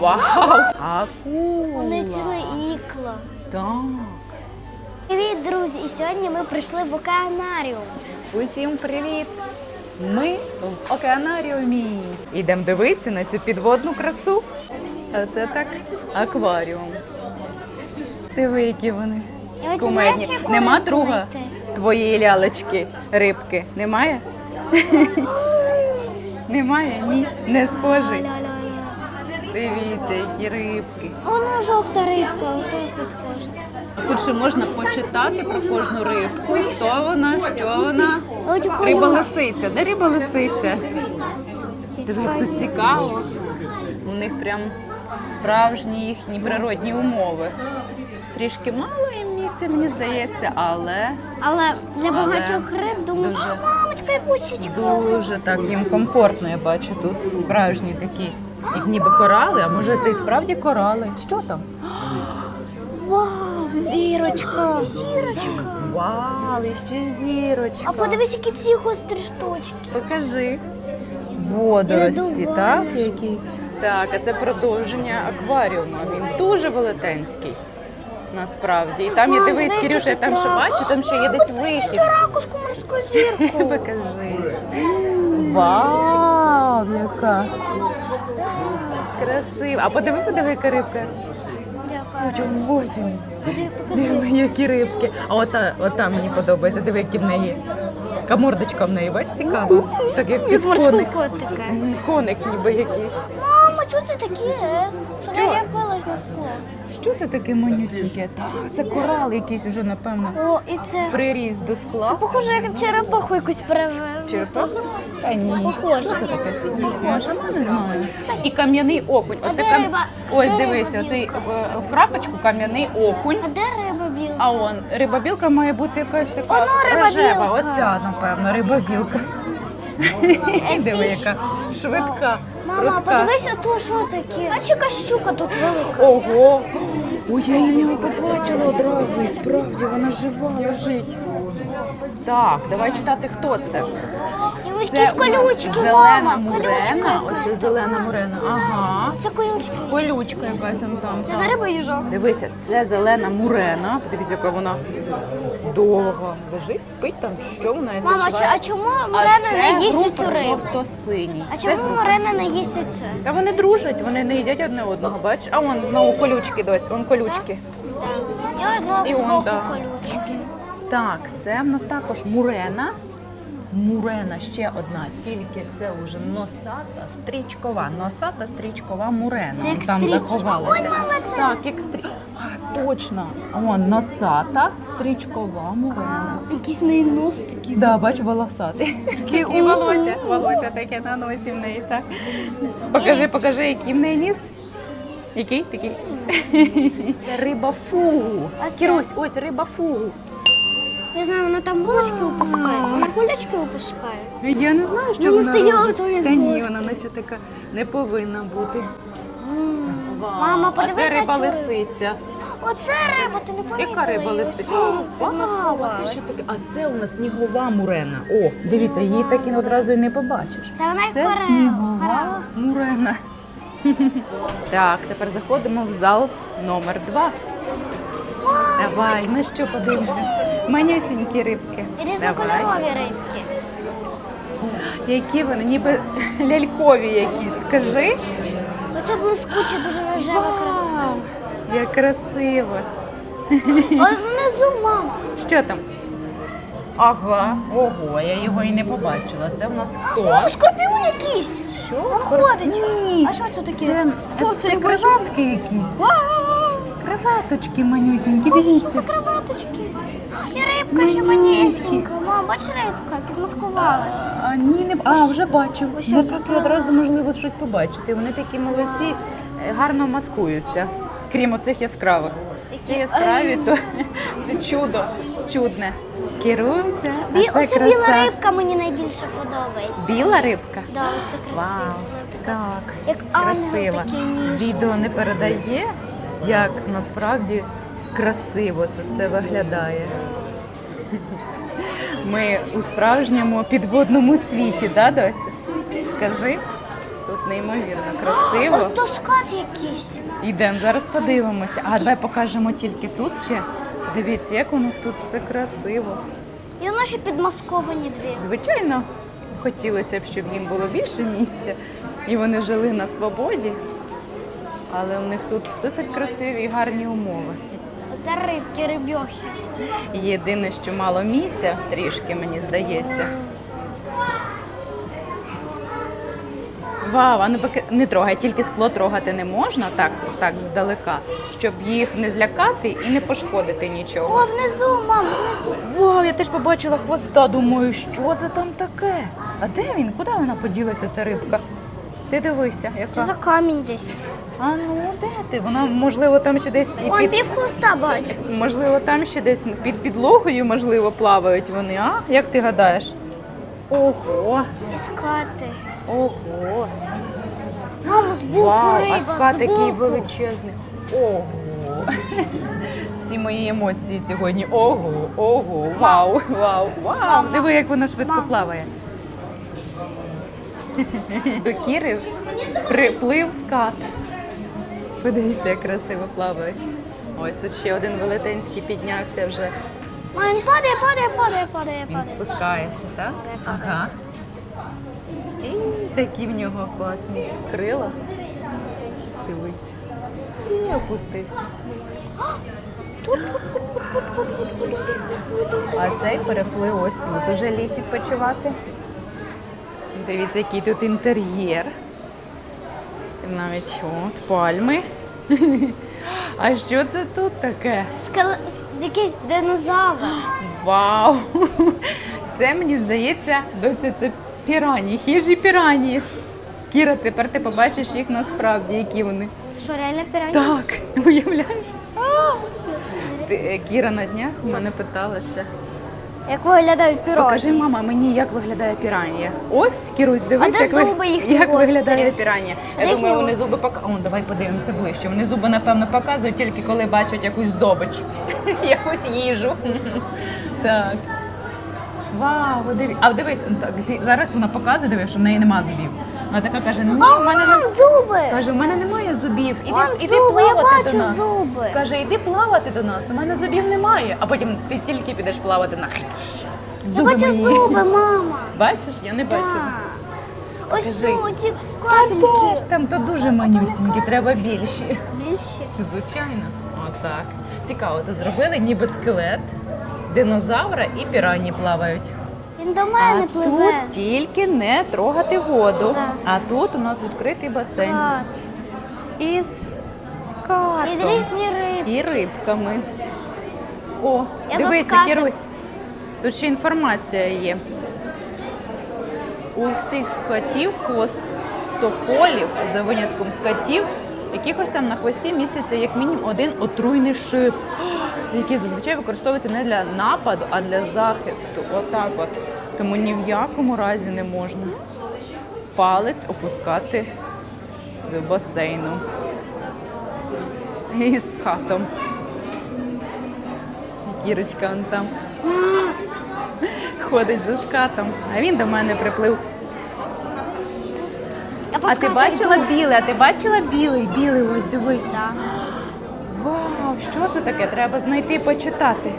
Вау! Акула! Вони ікла. Так. Привіт, друзі! І сьогодні ми прийшли в океанаріум. Усім привіт! Ми в океанаріумі. Ідемо дивитися на цю підводну красу. А це так акваріум. Диви, які вони. Я Кумедні. знаєш, яку Нема друга знайти? твоєї лялечки, рибки. Немає? Немає? Ні. Не схожий. Дивіться, які рибки. Воно жовта рибка, ото підходить. Тут ще можна почитати про кожну рибку. Хто вона, що вона. Риба лисиця. Де риба лисиця? Як тут цікаво. У них прям справжні їхні природні умови. Трішки мало їм місця, мені здається, але Але для багатьох риб думаю, дуже- «А, мамочка і пусічка. дуже так їм комфортно, я бачу. Тут справжні такі, як ніби корали, а може це і справді корали. Що там? Вау, зірочка! Зірочка. Вау, і ще зірочка. А подивись, які ці гострі штучки. Покажи. Водорості, Я так? думаю, Якісь. Так, а це продовження акваріуму. Він дуже велетенський. Насправді. І там є Мам, дивись, диви, Кирюша, я там ще бачу, там ще є десь вихід. Цю ракушку морську зірку. Покажи. Вау, яка красива. А подиви, подиви, яка рибка. Дякую. Очень. Покажи? Які рибки. А ота, ота мені подобається. Диви, які в неї. Яка мордочка в неї, бач, цікаво. Так як Як морського коник. котика. М, Коник ніби якийсь. Мама, що це таке? Перелякалась на скло. Що це таке манюсіньке? Так, це корал якийсь уже, напевно, О, і це. приріс до скла. Похоже, як черепаху якусь перевели. Черепаха? Та ні. Похоже. Що це таке? Я сама не знаю. І кам'яний окунь. А Оце де кам... риба? Ось Де дивися, оцей в, в крапочку кам'яний окунь. А де риба біла? А он рибабілка має бути якась така рибабілка. рожева. Оця, напевно, рибабілка. Диви, яка швидка. Мама, прудка. подивись, а то що таке? Бачиш, яка щука тут велика. Ого! Ой, я її не побачила одразу. І справді вона жива лежить. Так, давай читати, хто це. Це якісь у нас колючки, зелена мама. мурена. Колючка Оце зелена мурена. Ага. Це колючки. Колючка якась он там. Це не риба їжок. Дивися, це зелена мурена. Подивіться, яка вона довга. Лежить, спить там, чи що вона Мама, а, чому Морена не їсть цю рибу? жовто-синій. А Це чому група. Морена не їсть це? Та вони дружать, вони не їдять одне одного, бач? А вон знову колючки, доць, вон колючки. І І он, збоку да. колючки. Так, це в нас також мурена. Мурена ще одна, тільки це вже носата стрічкова. Носата стрічкова мурена. Це там заховалася. Ой, Так, як стрі... А, точно. Вон носата стрічкова мурена. Якийсь неї нос такий. Да, бач, волосатий. Таке волосся, волосся таке на носі в неї, так. Покажи, покажи, який в неї ніс. Який такий? Це риба фу. Кірусь, ось риба фу. Я знаю, вона там булочки випускає. Вона гулячки випускає. Я не знаю, що Ну, вона стояла робить. Та ні, вона наче така не повинна бути. Вау. Мама, а подивись це на риба цю рибу. лисиця. Оце риба, ти не помітила Яка риба її? лисиця? Вау, а це що таке? А це у нас снігова мурена. О, дивіться, її так і одразу і не побачиш. Та вона як Це корова. снігова мурена. Так, тепер заходимо в зал номер два. Давай, ну що подивимося? Манюсінькі рибки. Різнокольорові рибки. Які вони, ніби лялькові якісь, скажи. Оце блискуче, дуже краса. Вау, Як красиво. Ой, внизу, мама. Що там? Ага, ого, я його і не побачила. Це в нас хто? О, скорпіон якийсь. Що? Ходить. Ні. А що це таке? Це, Хто це це? креветки якісь. Вау! Креветочки манюсінькі, Що це дивіться. креветочки? І рибка ще манісінька. Мама, бач рибка, підмаскувалась. А, ні, не а, вже бачу. Ось отака. так і одразу можливо щось побачити. Вони такі молодці, е, гарно маскуються, крім оцих яскравих. Ці яскраві, то це чудо, чудне. Керуйся. а Бі, це оця біла краса. рибка мені найбільше подобається. Біла рибка? Да, оце красиво. Вау, так, Як ангел красива. такий ніжний. Відео не передає, як насправді красиво це все виглядає. Ми у справжньому підводному світі, да, доця? Скажи, тут неймовірно красиво. То скат якийсь. Йдемо, зараз подивимося. А давай покажемо тільки тут ще. Дивіться, як у них тут все красиво. І воно ще підмасковані дві. Звичайно, хотілося б, щоб їм було більше місця, і вони жили на свободі. Але у них тут досить красиві і гарні умови. Це рибки, рибьохи. Єдине, що мало місця, трішки мені здається. Вау, а ну поки не трогай, тільки скло трогати не можна, так, так здалека, щоб їх не злякати і не пошкодити нічого. О, внизу, мам, внизу. Вау, я теж побачила хвоста. Думаю, що це там таке? А де він? Куди вона поділася, ця рибка? Ти дивися, Це за камінь десь. А ну де ти? Вона, можливо, там ще десь і Он під. пів хвоста бачу. Можливо, там ще десь під підлогою, можливо, плавають вони, а? Як ти гадаєш? Ого, Іскати. ого. Мамо, збоку Вау, риба, а скат такий збоку. величезний. Ого. Всі мої емоції сьогодні. Ого, ого, вау, вау, вау. Диви, як вона швидко плаває. До Кіри приплив скат. Подивіться, як красиво плавають. Ось тут ще один велетенський піднявся вже. Він падає, падає, падає, падає, Він падає. спускається, так? Ага. І такі в нього класні крила. Дивись. І опустився. А цей переплив ось тут уже ліг відпочивати. Дивіться, який тут інтер'єр. Навіть от пальми. А що це тут таке? Скел... Якийсь динозавр. Вау! Це мені здається, доця це пірані, хижі пірані. Кіра, тепер ти побачиш їх насправді, які вони. Це що, реально пірані? Так, уявляєш? Ти, е, Кіра на днях в мене питалася. Як виглядають піроги? Покажи, мама, мені, як виглядає піранія. Ось, Кірусь, дивись, А де як, ви- зуби їхні як гострі? виглядає піранія. А Я де думаю, їхні вони зуби показують. О, давай подивимося ближче. Вони зуби, напевно, показують тільки коли бачать якусь здобич, якусь їжу. Так. Вау, диві. А дивись, он так, зі- зараз вона показує, дивись, що в неї нема зубів. Вона така каже: ні, в мене не. Зуби! Каже, у мене немає зубів. Іди, Вон іди зуби, я плавати бачу до нас. зуби. Каже, іди плавати до нас. У мене зубів немає. А потім ти тільки підеш плавати на Я бачу мої. зуби, мама. Бачиш, я не бачила. Так. Ось Кажи. цю, ці Теж капельки. там то дуже манюсінькі, треба більші. Більше. Звичайно. Отак. Цікаво, то зробили ніби скелет, динозавра і пірані плавають. Він до А мене пливе. тут тільки не трогати воду. Так. А тут у нас відкритий басейн Скат. із І різні риби. І рибками. О, Я дивися. Кірусь. Тут ще інформація є. У всіх скотів хвостополів, за винятком скотів, якихось там на хвості міститься як мінімум один отруйний шип, який зазвичай використовується не для нападу, а для захисту. Отак от. Тому ні в якому разі не можна палець опускати до басейну. І з катом. Кірочка он там ходить за скатом, а він до мене приплив. А ти бачила білий? А ти бачила білий? Білий ось дивися. Вау, що це таке? Треба знайти і почитати.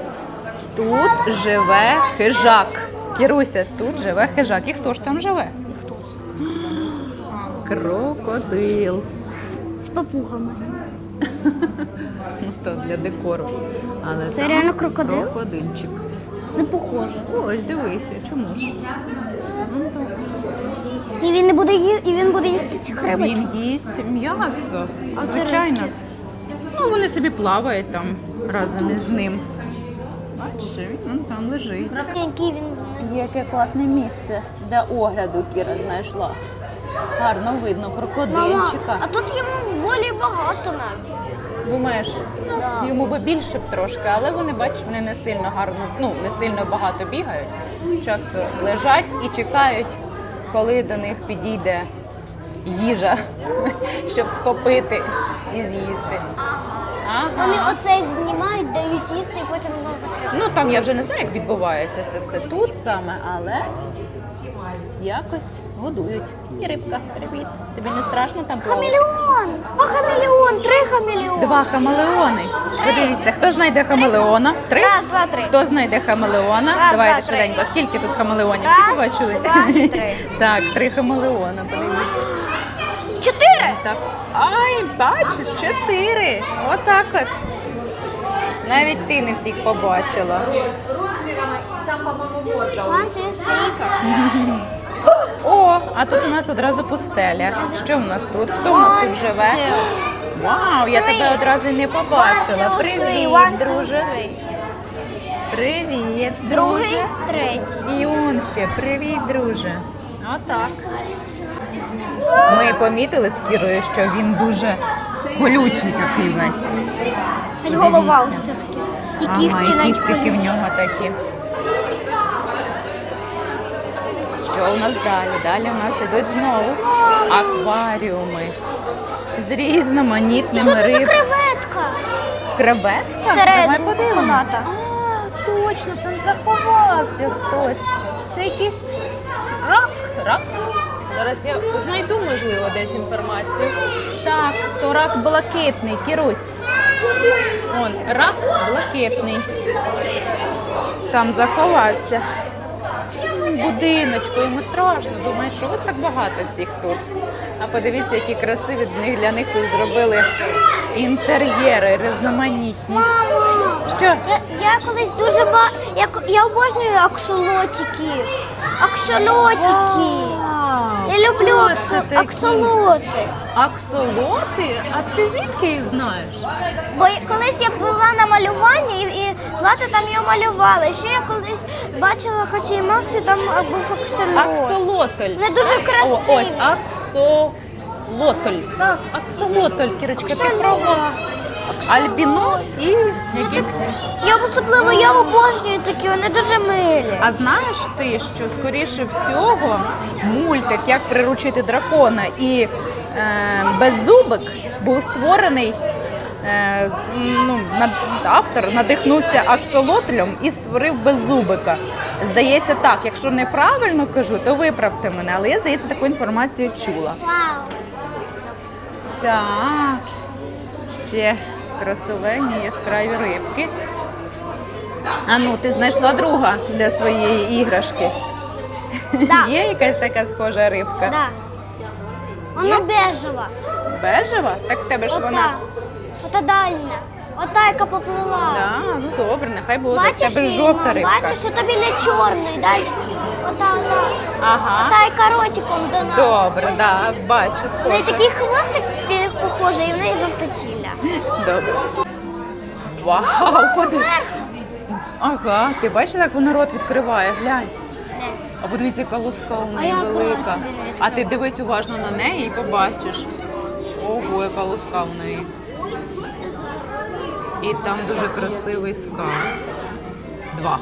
Тут живе хижак. Кіруся, тут живе хижак. І хто ж там живе? Хто? Крокодил. З папугами. Ну, то для декору. Але Це там реально крокодил? Крокодильчик. Це не похоже. Ось дивися, чому ж? Ну. І він не буде ї... і він буде їсти цих рибочок. Він їсть м'ясо, А звичайно. рибки? Ну, вони собі плавають там разом із ним. Бачиш, він там лежить. Який він Яке класне місце для огляду Кіра знайшла. Гарно видно Мама, крокодильчика. а тут йому волі багато навіть. Думаєш, ну, Да. йому би більше б трошки, але вони, бачиш, вони не сильно гарно, ну, не сильно багато бігають. Часто лежать і чекають, коли до них підійде їжа, щоб схопити і з'їсти. Ага. Вони оце знімають, дають їсти і потім знову закривають. Ну там я вже не знаю, як відбувається це все тут саме, але якось годують. І рибка, привіт. Тобі не страшно там плавати? Хамелеон! О, хамелеон! Три хамелеони! Два хамелеони. Подивіться, хто знайде хамелеона? Три? Раз, два, три. Хто знайде хамелеона? Раз, Давайте два, три. швиденько. Скільки тут хамелеонів? Раз, Всі побачили? два, три. Так, три хамелеона, подивіться. Чотири! Так. Ай, бачиш, чотири. Отак от. Навіть ти не всіх побачила. О, а тут у нас одразу пустеля. Що в нас тут? Хто в нас тут живе? Вау, я тебе одразу не побачила. Привіт, друже. Привіт, Другий, друже. третій. І он ще. Привіт, друже. Отак. Ми помітили з Кірою, що він дуже колючий такий весь. Аж голова Дивіться. все-таки. І Ага, і кіхтики в нього такі. Що у нас далі? Далі у нас ідуть знову акваріуми з різноманітними Що це за рибами. креветка? Креветка? Давай подивимось. каната. А, точно, там заховався хтось. Це якийсь рак. Рак? Зараз я знайду, можливо, десь інформацію. Так, то рак блакитний, Кірусь. Он, рак блакитний. Там заховався. М, Будиночку, йому страшно. Думаю, що вас так багато всіх тут. А подивіться, які красиві для них, тут зробили інтер'єри різноманітні. Що? Я, я колись дуже ба... я, я обожнюю аксолотиків. Аксолотики. Люблю аксо... такі? аксолоти. Аксолоти? А ти звідки їх знаєш? Бо я- колись я була на малюванні і, і Злата там його малювала. Ще я колись бачила Каті і Максі, там е, був аксолот. Аксолотль. Вони дуже О, ось красиві. аксолотль. Так, аксолотль, Кірочка, ти Аксолотль. права. Альбінос і якийсь. Я особливо я обожнюю такі, вони дуже милі. А знаєш ти, що скоріше всього мультик Як приручити дракона і е, Беззубик був створений. Е, ну, над- автор надихнувся аксолотлем і створив беззубика. Здається, так. Якщо неправильно кажу, то виправте мене, але я здається таку інформацію чула. Вау. Так, ще красивенні яскраві рибки. А ну, ти знайшла друга для своєї іграшки. Да. Є якась така схожа рибка? Да. Вона бежева. Бежева? Так в тебе ж Ота. вона. Ота дальня. Ота, яка поплила. Да, ну добре, нехай буде. В тебе її, жовта мам? рибка. Бачиш, ото біля чорної, далі. Ота, ота. Ага. Ота, яка ротиком до нас. Добре, да, бачу, В неї схоже. такий хвостик похожий, і в неї жовтотілля. Добре. Вау, подивись. Ага, ти бачила, як вона рот відкриває? Глянь. А подивіться, яка луска у неї велика. А ти дивись уважно на неї і побачиш. Ого, яка луска в неї. І там дуже красивий скат. Два.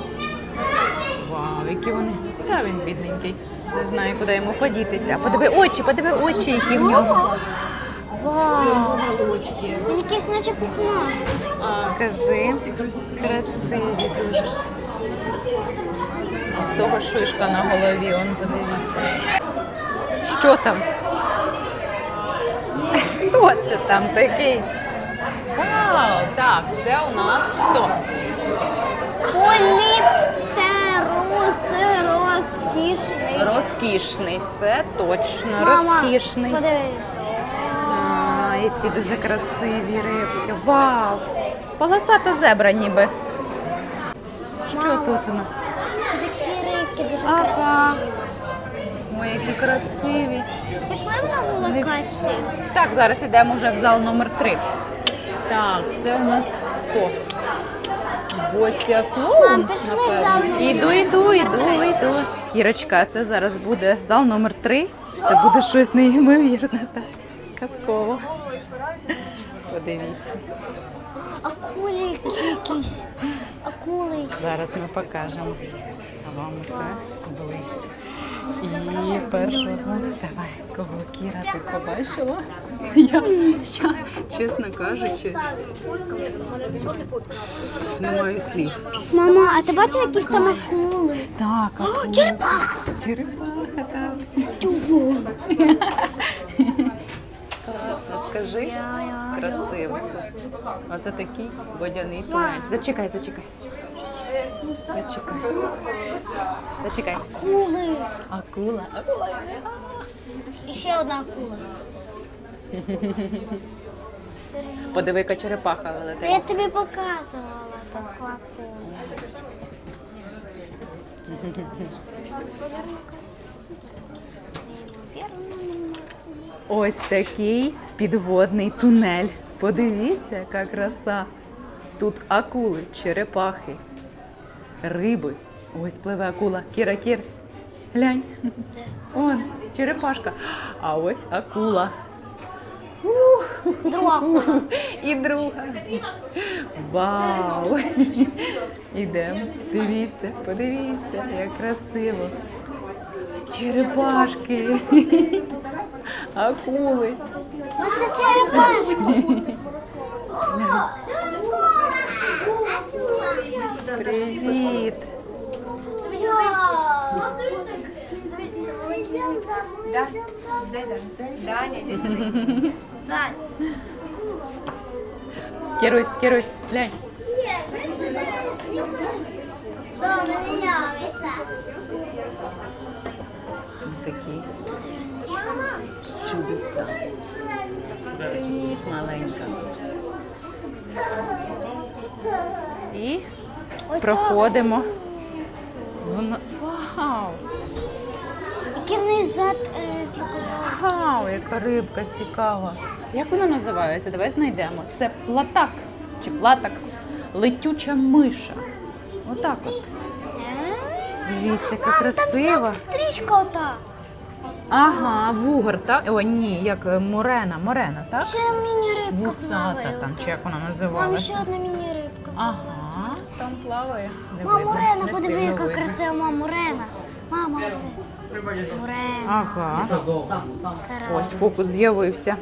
Вау, які вони. Та він бідненький. Не знаю, куди йому подітися. Подиви очі, подиви очі, які в нього. Вау. Якийсь наче пухнастий. Скажи, красиві дуже. А в того шишка на голові, он подивіться. Що там? Хто це там такий? Вау, так, це у нас хто? Поліптерус розкішний. Розкішний, це точно, Мама, розкішний. Подивись. І ці дуже красиві рибки. Вау! Полосата зебра ніби. Що Мама. тут у нас? Такі рибки дуже Ага. красиві. Ой, які красиві. Пішли в нову локацію. Так, зараз йдемо вже в зал номер 3 Так, це у нас хто? Клоун. Мам, пішли в напевно. номер Іду, іду, іду, іду. Кірочка, це зараз буде зал номер 3 Це буде щось неймовірне, так. Казково. Подивіться. Акулі якісь. Акули. Зараз ми покажемо. А вам усе ближче. І першого давай, кого Кіра ти побачила? Я, я чесно кажучи, не маю слів. Мама, а ти бачила якісь там акули? Так, акула. Черепаха! Черепаха, так. Тю. Класно, скажи. Красиво. Оце такий водяний тунель. Зачекай, зачекай. Зачекай. Зачекай. Акули. Акула. Акула. І ще одна акула. Подиви, яка черепаха Та Я тобі показувала таку акулу. Ось такий підводний тунель. Подивіться, яка краса. Тут акули, черепахи, риби. Ось пливе акула. Кіра, кір. Глянь. Он, черепашка. А ось акула. Друга акула. І друга. Вау! Ідемо. Дивіться, подивіться, як красиво. Черепашки. Акули. Це черепашка. Привіт. Да, да, да. Даня, иди сюда. Кірусь, Кірусь, глянь. Такі чудеса. Маленька. І проходимо. Воно... Вау! Е. Вау, яка рибка цікава. Як вона називається? Давай знайдемо. Це платакс чи платакс. Летюча миша. Отак от. Дивіться, яка красива. Там стрічка ота. Ага, вугор, так? О, ні, як е, морена, морена, так? Ще міні-рибка Вусата плаває. там, чи як вона Мам, ще називалася. одна міні-рибка. Ага, там плаває. Не Мама видно, Мурена, не подиви, сильно яка видно. красива мама Мурена. Мама, диви. Мурена. Ага, ось фокус з'явився.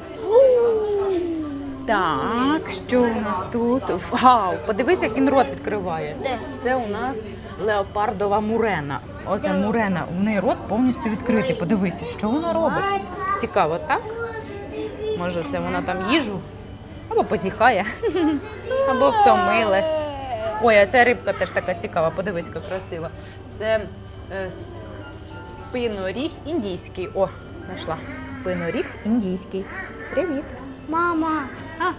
Так, що у нас тут? Вау, подивись, як він рот відкриває. Де? Це у нас леопардова мурена. Оце мурена. У неї рот повністю відкритий. Подивися, що вона робить. Цікаво, так? Може, це вона там їжу або позіхає, або втомилась. Ой, а ця рибка теж така цікава. Подивись, яка красива. Це е, спиноріг індійський. О, знайшла. Спиноріг індійський. Привіт. Мама. А.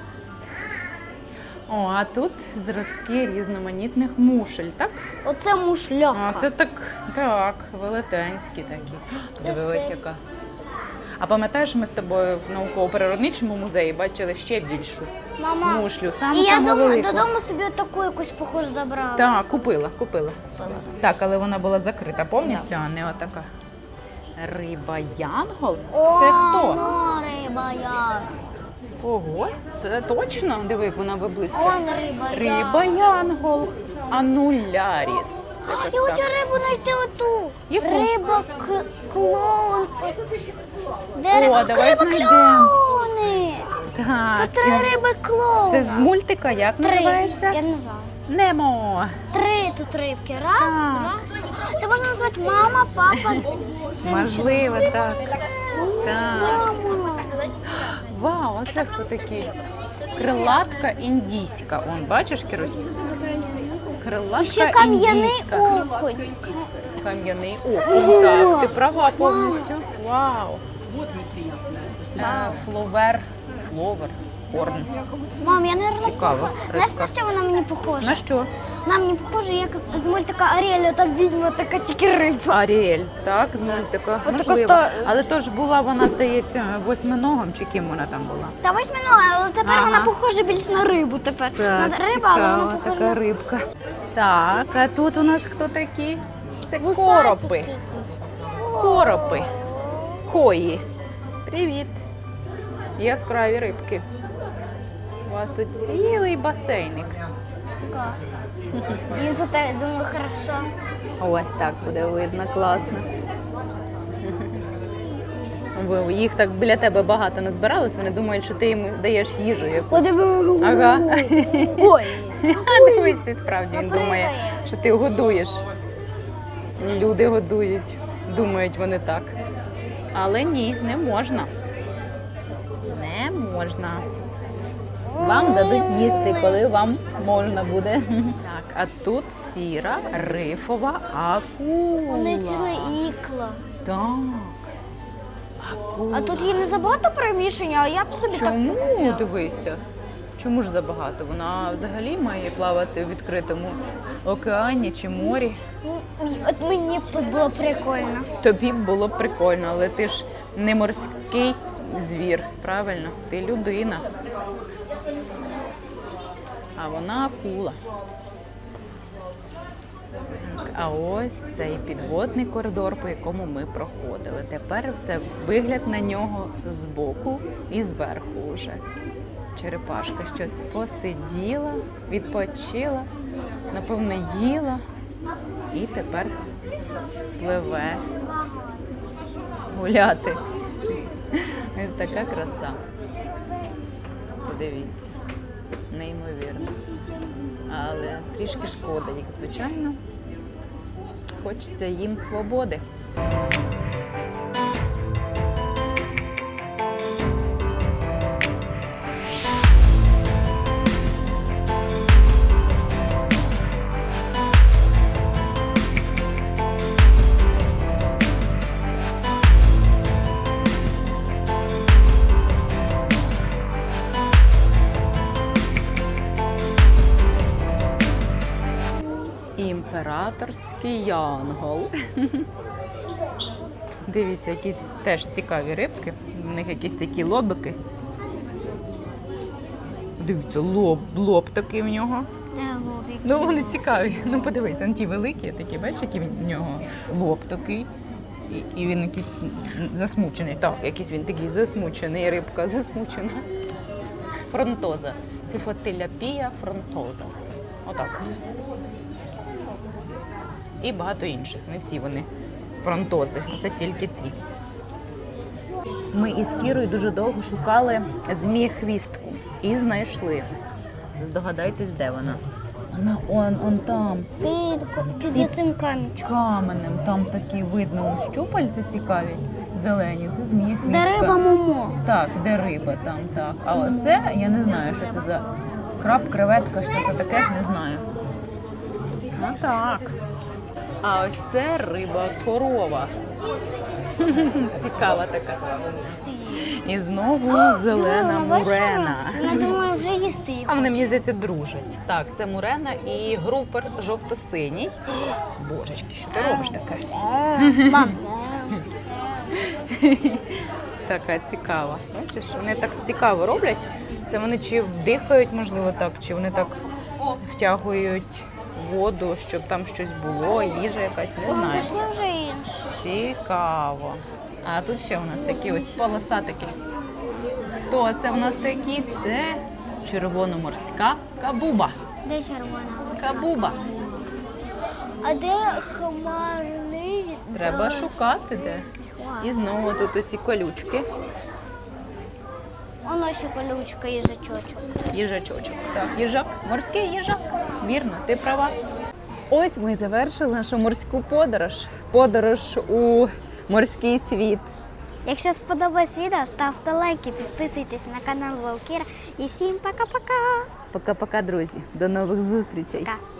О, а тут зразки різноманітних мушель, так? Оце мушльовка. А це так, так, велетенські такі. Дивилась, яка. А пам'ятаєш, ми з тобою в науково-природничому музеї бачили ще більшу Мама. мушлю, саму І я саму велику. додому собі таку якусь похожу забрала. Так, купила, купила. Так, але вона була закрита повністю, а не отака. Риба Янгол? О, Це хто? Ну, риба я. Ого, це точно? Диви, як вона виблискує. Он риба. Риба Янгол. Ануляріс. Якось Я хочу так. рибу знайти оту. Яку? Риба к- клоун. Де О, риба? давай риба знайдемо. клоуни. Так, Тут три із- риби клоуна. Це з мультика, як Три. називається? Я не знаю. Немо. Три тут рибки. Раз, Так. два. Це можна назвати мама, папа, син. Можливо, так. Так. Мама. Вау, а це хто такий? Крилатка індійська. Он, бачиш, Кірусь? Крилатка Ще кам'яний індійська. окунь. Кам'яний окунь. Так, ти права повністю. Вау. Е, Фловер. Фловер. Хорн. Мам, я не Цікаво, Знаєш, на що вона мені похожа? На що? Вона мені похожа, як з мультика Аріеля, там відьма така тільки риба. Аріель, так, з мультика. От Можливо. Але то ж була вона, здається, восьминогом, чи ким вона там була? Та восьминога, але тепер Ага. вона похожа більш на рибу тепер. Так, на риба, але вона цікава похожа така на рибка. Так, а тут у нас хто такі? Це Вусатики коропи. Коропи. Кої. Привіт. Яскраві рибки. У вас тут цілий басейник. Так. Він за те, думаю, хорошо. Ось так буде видно, класно. Ви- Їх так біля тебе багато назбиралось, вони думають, що ти їм даєш їжу якусь. Подиви. Ага. Ой. А дивися, справді він думає, що ти годуєш. Люди годують, думають вони так. Але ні, не можна. Не можна. Вам дадуть їсти, коли вам можна буде. Так, а тут сіра рифова акула. Вони ціле ікла. Так. Акула. А тут є не забагато приміщення, а я б собі так. Чому дивися? Чому ж забагато? Вона взагалі має плавати в відкритому океані чи морі. Ну, От мені б тут було прикольно. Тобі б було б прикольно, але ти ж не морський звір, правильно? Ти людина. А вона акула. А ось цей підводний коридор, по якому ми проходили. Тепер це вигляд на нього збоку і зверху вже. Черепашка щось посиділа, відпочила, напевно, їла і тепер пливе гуляти. Ось така краса. Подивіться, неймовірно. Але трішки шкода, як звичайно. Хочеться їм свободи. Імператорський янгол. Дивіться, які теж цікаві рибки. У них якісь такі лобики. Дивіться, лоб, лоб такий в нього. Ну, вони цікаві. Ну, подивись, вони ті великі, такі, бачиш, який в нього лоб такий. І, і він якийсь засмучений. Так, якийсь він такий засмучений, рибка засмучена. Фронтоза. Це фотиляпія фронтоза. Отак. І багато інших. Не всі вони фронтози, це тільки ті. Ми із Кірою дуже довго шукали змій хвістку і знайшли. Здогадайтесь, де вона? Вона он, он там, Під, під цим камінчиком. каменем, там такі видно щупальці цікаві, зелені. Це змія хвістка. Де риба момо. Так, де риба там, так. А оце я не знаю, що це за краб, креветка, що це таке, не знаю. Ну так. А ось це риба корова. Цікава така. І знову зелена мурена. Вона думає вже їсти їх. А вони, мені здається, дружать. Так, це мурена і групер жовто-синій. Божечки, що ти робиш таке? Мам, Така цікава. Бачиш, вони так цікаво роблять. Це вони чи вдихають, можливо, так, чи вони так втягують воду, щоб там щось було, їжа якась, не знаю. пішли вже інші. Цікаво. А тут ще у нас такі ось полосатики. Хто це в нас такі? Це червономорська кабуба. Де червона? Кабуба. А де хмарний? Треба шукати де. І знову тут оці колючки. Воно ще колючка їжачочок. Їжачочок. Так, їжак, морський їжак. Вірно, ти права. Ось ми завершили нашу морську подорож. Подорож у морський світ. Якщо сподобалось відео, ставте лайки, підписуйтесь на канал Валкіра і всім пока-пока. Пока-пока, друзі. До нових зустрічей. Пока.